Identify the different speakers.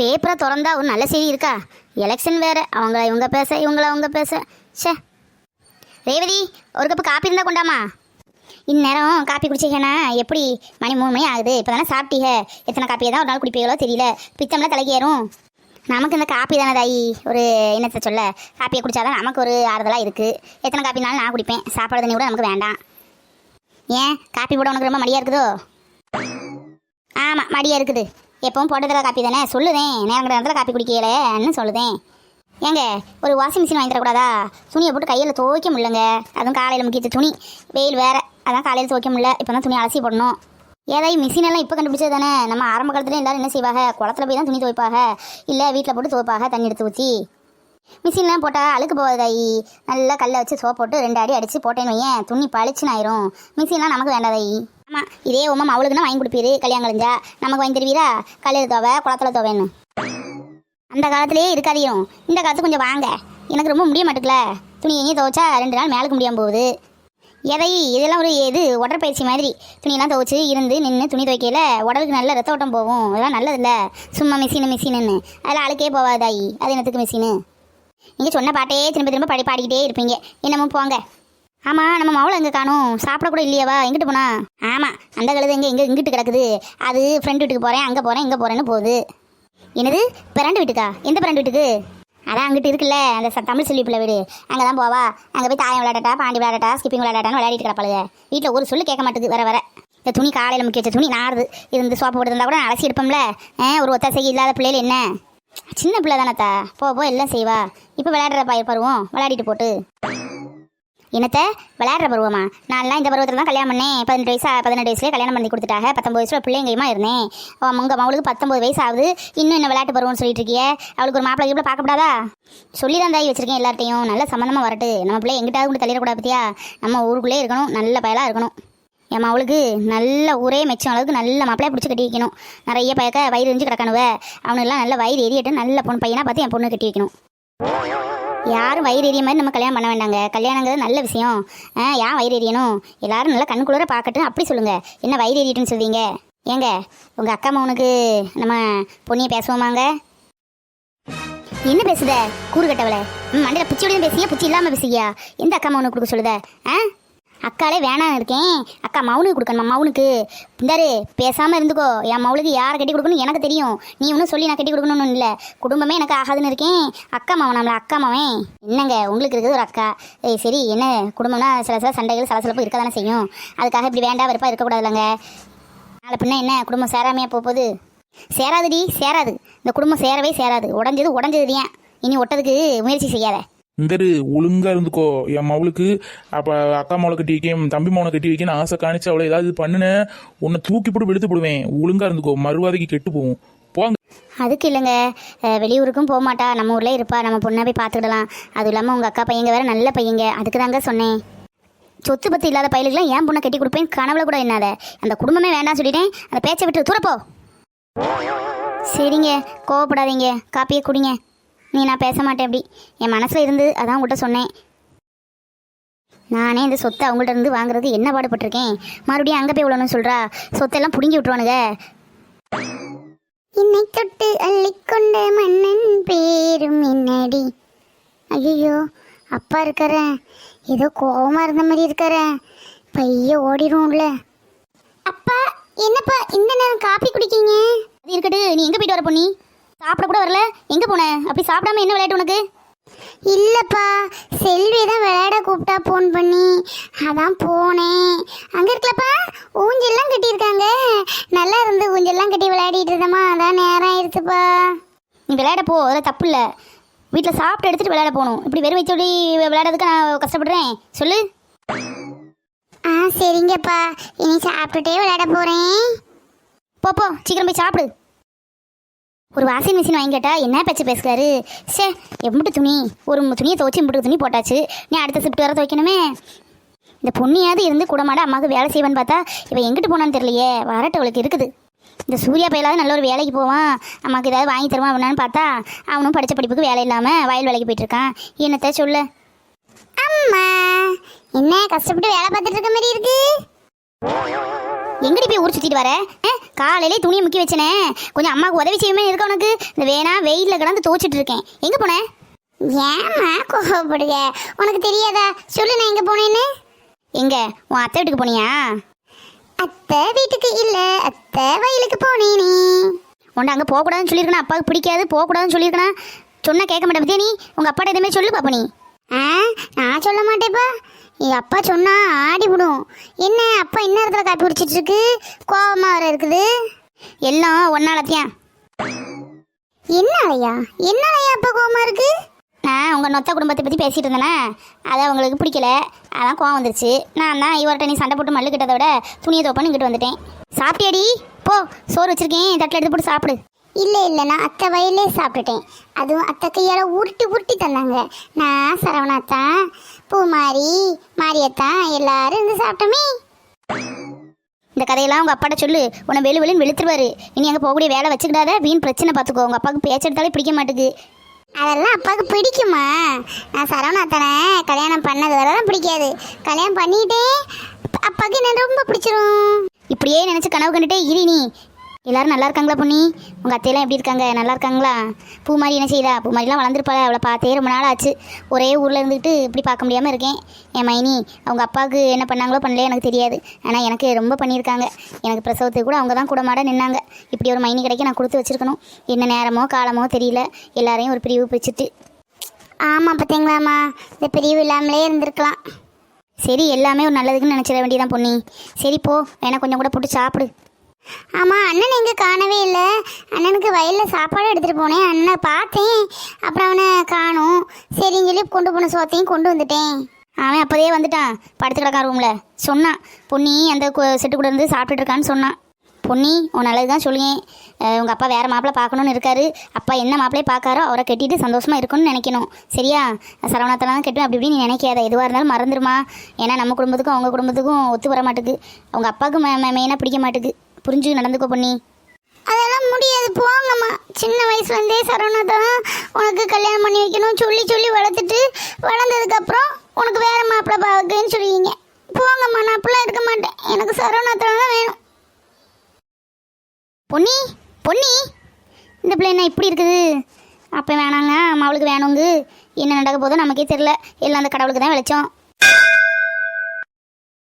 Speaker 1: பேப்பரை திறந்தா ஒரு நல்ல செய்தி இருக்கா எலெக்ஷன் வேறு அவங்கள இவங்க பேச இவங்கள அவங்க பேச சே ரேவதி ஒரு கப்பு காப்பி இருந்தால் கொண்டாமா இந்நேரம் காப்பி குடிச்சிங்கன்னா எப்படி மணி மூணு மணி ஆகுது இப்போ தானே சாப்பிட்டீங்க எத்தனை காப்பியை தான் ஒரு நாள் குடிப்பீங்களோ தெரியல பித்தம்லாம் தலைக்கேறும் நமக்கு இந்த காப்பி தானே தாயி ஒரு என்னத்தை சொல்ல காப்பியை குடித்தாதான் நமக்கு ஒரு ஆறுதலாக இருக்குது எத்தனை காப்பினாலும் நான் குடிப்பேன் சாப்பாடு தண்ணி கூட நமக்கு வேண்டாம் ஏன் காப்பி போட உனக்கு ரொம்ப மடியாக இருக்குதோ ஆமாம் மடியாக இருக்குது எப்பவும் போட்டதில் காப்பி தானே சொல்லுதேன் நேரம் கிட்ட நேரத்தில் காப்பி குடிக்கலன்னு சொல்லுதேன் ஏங்க ஒரு வாஷிங் மிஷின் வாங்கி தரக்கூடாதா துணியை போட்டு கையில் துவைக்க முடியலங்க அதுவும் காலையில் முக்கியத்து துணி வெயில் வேறு அதான் காலையில் துவைக்க முடியல இப்போ தான் துணி அலசி போடணும் ஏதாவது மிஷின் எல்லாம் இப்போ கண்டுபிடிச்சது தானே நம்ம ஆரம்ப காலத்துலேயே எல்லாரும் என்ன செய்வாங்க குளத்துல போய் தான் துணி துவைப்பாக இல்லை வீட்டில் போட்டு துவைப்பாக தண்ணி எடுத்து ஊற்றி மிஷின்லாம் போட்டால் அழுக்கு போகாது நல்லா கல்லை வச்சு சோப் போட்டு ரெண்டு அடி அடித்து போட்டேன்னு வையேன் துணி பழிச்சுன்னு ஆயிரும் மிஷின்லாம் நமக்கு வேண்டாம் தாயி ஆமாம் இதே உமா அவளுக்குன்னா வாங்கி கொடுப்பீரு கல்யாணம் கழிஞ்சா நமக்கு வாங்கி தருவீரா கல்லையில் தோவை குளத்தில் தோவைன்னு அந்த காலத்துலேயே இருக்காதியும் இந்த காலத்து கொஞ்சம் வாங்க எனக்கு ரொம்ப முடிய மாட்டேங்கல துணி எங்கேயும் துவைச்சா ரெண்டு நாள் மேலுக்கு முடியாமல் போகுது எதை இதெல்லாம் ஒரு இது உடற்பயிற்சி மாதிரி துணியெல்லாம் துவைச்சி இருந்து நின்று துணி துவைக்கல உடலுக்கு நல்ல ரத்த ஓட்டம் போகும் இதெல்லாம் நல்லதில்ல சும்மா மிஷினு மிஷினுன்னு அதில் அழுக்கே போவாதாயி அது என்னத்துக்கு மிஷினு நீங்கள் சொன்ன பாட்டே திரும்ப திரும்ப படி பாடிக்கிட்டே இருப்பீங்க என்னமோ போங்க ஆமாம் நம்ம மவளை எங்கே காணும் சாப்பிட கூட இல்லையவா எங்கிட்டு போனா ஆமாம் அந்த கழுது எங்கே எங்கே இங்கிட்டு கிடக்குது அது ஃப்ரெண்டு வீட்டுக்கு போகிறேன் அங்கே போகிறேன் இங்கே போகிறேன்னு போகுது என்னது பிரண்டு வீட்டுக்கா எந்த பிரண்டு வீட்டுக்கு அதான் அங்கிட்டு இருக்குல்ல அந்த தமிழ் செல்வி பிள்ளை வீடு அங்கே தான் போவா அங்கே போய் தாயம் விளையாடட்டா பாண்டி விளையாடட்டா ஸ்கிப்பிங் விளையாடட்டான்னு விளையாடிட்டு கிடப்பாளுங்க வீட்டில் ஒரு சொல்லு கேட்க மாட்டேது வர வர இந்த துணி காலையில் முக்கிய வச்ச துணி நாறுது இது இந்த சோப்பு போட்டு இருந்தால் கூட அலசி எடுப்போம்ல ஒரு ஒத்தாசைக்கு இல்லாத பிள்ளைகள் என்ன சின்ன பிள்ளை தானத்தா போ போ எல்லாம் செய்வா இப்போ விளையாடுற பா பருவம் விளையாடிட்டு போட்டு என்னத்த விளையாடுற பருவமா நான்லாம் இந்த பருவத்தில் தான் கல்யாணம் பண்ணேன் பதினெட்டு வயசு பதினெட்டு வயசுலேயே கல்யாணம் பண்ணி கொடுத்துட்டாங்க பத்தொம்பது வயசுல பிள்ளைங்கயமா இருந்தேன் உங்கள் அவளுக்கு பத்தொம்பது வயசு ஆகுது இன்னும் என்ன விளையாட்டு பருவம்னு சொல்லிட்டு இருக்கிய அவளுக்கு ஒரு மாப்பிள்ளை இப்படி பார்க்கப்படாதா சொல்லி தான் தாய் வச்சிருக்கேன் எல்லார்ட்டையும் நல்ல சம்மந்தமாக வரட்டு நம்ம பிள்ளை எங்கிட்டாவது கூட தள்ளிடக்கூடாது பார்த்தியா நம்ம ஊருக்குள்ளே இருக்கணும் நல்ல பயலாக இருக்கணும் என் அவளுக்கு நல்ல ஒரே மெச்சம் அளவுக்கு நல்ல மாப்பிளைய பிடிச்சி கட்டி வைக்கணும் நிறைய பயக்க வயிறு எரிஞ்சு கிடக்கணுவ அவனுக்கெல்லாம் நல்ல வயிறு எரியட்டு நல்ல பொண்ணு பையனாக பார்த்து என் பொண்ணு கட்டி வைக்கணும் யாரும் வயிறு எரிய மாதிரி நம்ம கல்யாணம் பண்ண வேண்டாங்க கல்யாணங்கிறது நல்ல விஷயம் ஏன் வயிறு எரியணும் எல்லாரும் நல்லா கண்குளிர பார்க்கட்டும் அப்படி சொல்லுங்கள் என்ன வயிறு எரியட்டுன்னு சொல்வீங்க ஏங்க உங்கள் அக்கா மவனுக்கு நம்ம பொண்ணியை பேசுவோமாங்க என்ன பேசுத கூறு ம் மண்டையில் பிச்சோடையும் பேசியா பிச்சி இல்லாமல் பேசியா எந்த அக்கா மவனுக்கு கொடுக்க சொல்லுத ஆ அக்காலே வேணாம் இருக்கேன் அக்கா மௌனுக்கு கொடுக்கணுமா மௌனுக்கு இந்தாரு பேசாமல் இருந்துக்கோ என் மவுளுக்கு யாரை கட்டி கொடுக்கணும் எனக்கு தெரியும் நீ ஒன்றும் சொல்லி நான் கட்டி கொடுக்கணும்னு இல்லை குடும்பமே எனக்கு ஆகாதுன்னு இருக்கேன் அக்கா மாவன் நம்மளை அக்கா மாவன் என்னங்க உங்களுக்கு இருக்குது ஒரு அக்கா ஏய் சரி என்ன குடும்பம்னா சில சில சண்டைகள் சலசலப்பு இருக்க தானே செய்யும் அதுக்காக இப்படி வேண்டாம் வெறுப்பாக இருக்கக்கூடாது இல்லைங்க நாளை பின்ன என்ன குடும்பம் சேராமையாக போகுது சேராதுடி சேராது இந்த குடும்பம் சேரவே சேராது உடஞ்சது உடஞ்சது ஏன் இனி ஒட்டதுக்கு முயற்சி செய்யாத
Speaker 2: இந்தரு ஒழுங்கா இருந்துக்கோ என் மவளுக்கு அப்போ அக்கா மவளை கட்டி வைக்கும் தம்பி மவனை கட்டி வைக்கணும் ஆசை காணிச்சு அவளை ஏதாவது பண்ணுன உன்னை தூக்கி போட்டு வெளுத்து போடுவேன் ஒழுங்கா இருந்துக்கோ மறுவாதைக்கு கெட்டு போவோம் போங்க
Speaker 1: அதுக்கு இல்லைங்க வெளியூருக்கும் போகமாட்டா நம்ம ஊர்ல இருப்பா நம்ம பொண்ணை போய் பார்த்துக்கிடலாம் அது இல்லாமல் உங்கள் அக்கா பையங்க வேறு நல்ல பையங்க அதுக்கு தாங்க சொன்னேன் சொத்து பத்து இல்லாத பயிலுக்குலாம் ஏன் பொண்ணை கட்டி கொடுப்பேன் கனவுல கூட என்னாத அந்த குடும்பமே வேண்டாம் சொல்லிட்டேன் அந்த பேச்சை விட்டு துறப்போ சரிங்க கோவப்படாதீங்க காப்பியை குடிங்க நீ நான் பேச மாட்டேன் அப்படி என் மனசில் இருந்து அதான் உங்கள்கிட்ட சொன்னேன் நானே இந்த சொத்தை அவங்கள்ட்ட இருந்து வாங்குறது என்ன பாடுபட்டிருக்கேன் மறுபடியும் அங்கே போய் விடணும்னு சொல்கிறா சொத்தெல்லாம் பிடுங்கி விட்டுருவானுங்க
Speaker 3: என்னை தொட்டு அள்ளிக்கொண்ட மன்னன் பேரும் என்னடி ஐயோ அப்பா இருக்கிறேன் ஏதோ கோபமாக இருந்த மாதிரி இருக்கிறேன் பைய ஓடிடும்ல அப்பா என்னப்பா இந்த நேரம் காப்பி குடிக்கீங்க
Speaker 1: அது இருக்கட்டு நீ எங்கே போயிட்டு வர பொண்ணி சாப்பிட கூட வரல எங்க போன அப்படி சாப்பிடாம என்ன விளையாட்டு உனக்கு
Speaker 3: இல்லப்பா செல்வி தான் விளையாட கூப்பிட்டா போன் பண்ணி அதான் போனேன் அங்க இருக்கலப்பா ஊஞ்செல்லாம் கட்டியிருக்காங்க நல்லா இருந்து ஊஞ்செல்லாம் கட்டி விளையாடிட்டு இருந்தமா அதான் நேரம் ஆயிடுச்சுப்பா
Speaker 1: நீ விளையாட போ அதான் தப்பு இல்லை வீட்டில் சாப்பிட்டு எடுத்துட்டு விளையாட போகணும் இப்படி வெறும் வச்சு விளையாடுறதுக்கு நான் கஷ்டப்படுறேன் சொல்லு
Speaker 3: ஆ சரிங்கப்பா இனி சாப்பிட்டுட்டே விளையாட போகிறேன்
Speaker 1: போ சீக்கிரம் போய் சாப்பிடு ஒரு வாஷிங் மிஷின் வாங்கி கேட்டால் என்ன பேச்சு பேசுகிறாரு சே எம்பிட்டு துணி ஒரு துணியை துவச்சி இம்பிட்டு துணி போட்டாச்சு நீ அடுத்த ஷிஃப்ட் வர துவைக்கணுமே இந்த பொண்ணியாவது இருந்து கூடமாட அம்மாவுக்கு வேலை செய்வேன்னு பார்த்தா இவன் எங்கிட்டு போனான்னு தெரியலையே வரட்டு அவளுக்கு இருக்குது இந்த சூர்யா பயிலாவது நல்ல ஒரு வேலைக்கு போவான் அம்மாவுக்கு ஏதாவது வாங்கி தருவான் அப்படின்னு பார்த்தா அவனும் படித்த படிப்புக்கு வேலை இல்லாமல் வயல் வேலைக்கு போயிட்டுருக்கான் என்னத்த சொல்ல
Speaker 3: அம்மா என்ன கஷ்டப்பட்டு வேலை பார்த்துட்டு இருக்க மாதிரி இருக்கு
Speaker 1: எங்கடி போய் ஊர் சுற்றிட்டு வர காலையிலே துணியை முக்கி வச்சனே கொஞ்சம் அம்மாவுக்கு உதவி செய்யுமே இருக்க உனக்கு இந்த வேணா வெயிலில் கிடந்து துவச்சிட்டு இருக்கேன் எங்கே போனேன்
Speaker 3: ஏமா கோபப்படுக உனக்கு தெரியாதா சொல்லு நான் எங்கே போனேன்னு
Speaker 1: எங்கே உன் அத்தை வீட்டுக்கு போனியா
Speaker 3: அத்தை வீட்டுக்கு இல்லை அத்தை வயலுக்கு போனேனே
Speaker 1: உன்னை அங்கே போகக்கூடாதுன்னு சொல்லியிருக்கேன் அப்பாவுக்கு பிடிக்காது போகக்கூடாதுன்னு சொல்லியிருக்கணும் சொன்னால் கேட்க மாட்டேன் பத்தியா நீ உங்கள் அப்பாட்ட எதுவுமே சொல்லு பாப்பா நீ
Speaker 3: ஆ நான் சொல்ல மாட்டேப்பா என் அப்பா சொன்னா ஆடிவிடும் என்ன அப்பா என்ன இடத்துல காப்பி குடிச்சிட்டு இருக்கு கோபமா வர இருக்குது
Speaker 1: எல்லாம் ஐயா
Speaker 3: என்னாலயா என்னாலயா அப்பா கோபமா இருக்கு
Speaker 1: நான் உங்கள் நொத்த குடும்பத்தை பற்றி பேசிகிட்டு இருந்தேனே அதை உங்களுக்கு பிடிக்கல அதான் கோவம் வந்துருச்சு நான் தான் இவர்கிட்ட நீ சண்டை போட்டு மல்லு கிட்டதை விட துணியை தோப்பன்னு இங்கிட்டு வந்துட்டேன் சாப்பிட்டேடி போ சோறு வச்சிருக்கேன் தட்டில் எடுத்து போட்டு சாப்பிடு
Speaker 3: இல்லை இல்லை நான் அத்தை வயலே சாப்பிட்டுட்டேன் அதுவும் அத்தை கையால் உருட்டி உருட்டி தந்தாங்க நான் சரவணாத்தான் பூ மாறி மாரியத்தான் எல்லாரும் இருந்து சாப்பிட்டோமே
Speaker 1: இந்த கதையெல்லாம் உங்கள் அப்பாட்ட சொல்லு உன்னை வெளி வெளின்னு வெளுத்துருவாரு இனி அங்கே போகக்கூடிய வேலை வச்சுக்கிடாத வீண் பிரச்சனை பார்த்துக்கோ உங்கள் அப்பாவுக்கு பேச்செடுத்தாலே பிடிக்க மாட்டேங்குது
Speaker 3: அதெல்லாம் அப்பாவுக்கு பிடிக்குமா நான் சரவணாத்தனை கல்யாணம் பண்ணது வரலாம் பிடிக்காது கல்யாணம் பண்ணிட்டே அப்பாவுக்கு என்ன ரொம்ப பிடிச்சிரும்
Speaker 1: இப்படியே நினச்சி கனவு கண்டுட்டே இரு நீ எல்லாரும் நல்லா இருக்காங்களா பொண்ணி உங்கள் அத்தையெல்லாம் எப்படி இருக்காங்க நல்லா இருக்காங்களா பூ மாதிரி என்ன செய்தா பூ மாதிரிலாம் வளர்ந்துருப்பாள் அவளை பார்த்தே ரொம்ப நாள் ஆச்சு ஒரே ஊரில் இருந்துட்டு இப்படி பார்க்க முடியாமல் இருக்கேன் என் மைனி அவங்க அப்பாவுக்கு என்ன பண்ணாங்களோ பண்ணல எனக்கு தெரியாது ஆனால் எனக்கு ரொம்ப பண்ணியிருக்காங்க எனக்கு பிரசவத்துக்கு கூட அவங்க தான் கூட மாட நின்னாங்க இப்படி ஒரு மைனி கிடைக்க நான் கொடுத்து வச்சுருக்கணும் என்ன நேரமோ காலமோ தெரியல எல்லாரையும் ஒரு பிரிவு பிடிச்சிட்டு
Speaker 3: ஆமாம் பார்த்தீங்களாம்மா இந்த பிரிவு இல்லாமலே இருந்திருக்கலாம்
Speaker 1: சரி எல்லாமே ஒரு நல்லதுக்குன்னு நினச்சிட வேண்டியதான் பொண்ணி சரி போ வேணா கொஞ்சம் கூட போட்டு சாப்பிடு
Speaker 3: ஆமாம் அண்ணன் எங்கே காணவே இல்லை அண்ணனுக்கு வயலில் சாப்பாடு எடுத்துகிட்டு போனேன் அண்ணனை பார்த்தேன் அப்புறம் அவனை காணும் சரின்னு சொல்லி கொண்டு போன சோத்தையும் கொண்டு வந்துட்டேன்
Speaker 1: அவன் அப்போதே வந்துட்டான் படுத்து கிடக்கான் ரூமில் சொன்னான் பொன்னி அந்த செட்டு கூட இருந்து சாப்பிட்டுட்டு இருக்கான்னு சொன்னான் பொன்னி உன் நல்லது தான் சொல்லுவேன் உங்கள் அப்பா வேறு மாப்பிள்ளை பார்க்கணுன்னு இருக்காரு அப்பா என்ன மாப்பிள்ளையே பார்க்காரோ அவரை கட்டிட்டு சந்தோஷமாக இருக்கணும்னு நினைக்கணும் சரியா சரவணத்தெல்லாம் கெட்டும் அப்படி இப்படி நீ நினைக்காத எதுவாக இருந்தாலும் மறந்துடுமா ஏன்னா நம்ம குடும்பத்துக்கும் அவங்க குடும்பத்துக்கும் ஒத்து வர மாட்டேங்குது அவங்க அப்பாவுக்கு மெயினாக பிடிக்க மாட்டேங்குது புரிஞ்சு நடந்துக்கோ பண்ணி
Speaker 3: அதெல்லாம் முடியாது போங்கம்மா சின்ன வயசுலேருந்தே சரவணா தான் உனக்கு கல்யாணம் பண்ணி வைக்கணும் சொல்லி சொல்லி வளர்த்துட்டு வளர்ந்ததுக்கப்புறம் உனக்கு வேறு மாப்பிள்ள பார்க்குன்னு சொல்லுவீங்க போங்கம்மா நான் அப்படிலாம் இருக்க மாட்டேன் எனக்கு சரவணாத்தில் தான் வேணும்
Speaker 1: பொன்னி பொன்னி இந்த பிள்ளை என்ன இப்படி இருக்குது அப்போ வேணாங்க அம்மாவளுக்கு வேணுங்கு என்ன நடக்க போதும் நமக்கே தெரில எல்லாம் அந்த கடவுளுக்கு தான் விளைச்சோம்